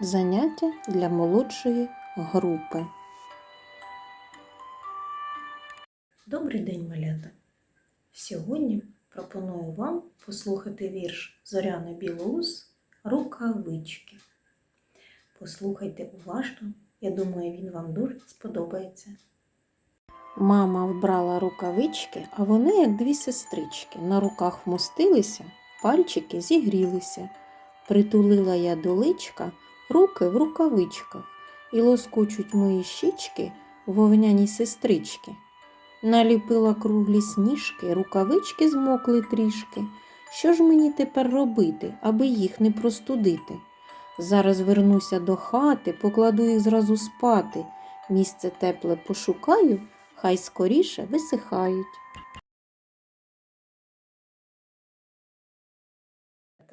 Заняття для молодшої групи. Добрий день, малята! Сьогодні пропоную вам послухати вірш Зоряни Білоус Рукавички. Послухайте уважно, я думаю, він вам дуже сподобається. Мама вбрала рукавички, а вони, як дві сестрички, на руках вмостилися, пальчики зігрілися. Притулила я до личка руки в рукавичках, і лоскочуть мої щічки вовняній сестрички. Наліпила круглі сніжки, рукавички змокли трішки. Що ж мені тепер робити, аби їх не простудити? Зараз вернуся до хати, покладу їх зразу спати. Місце тепле пошукаю, хай скоріше висихають.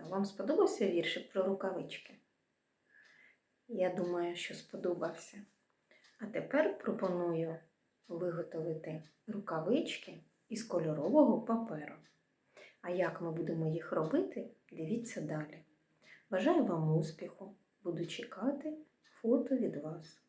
Вам сподобався віршик про рукавички? Я думаю, що сподобався. А тепер пропоную виготовити рукавички із кольорового паперу. А як ми будемо їх робити, дивіться далі. Бажаю вам успіху! Буду чекати фото від вас.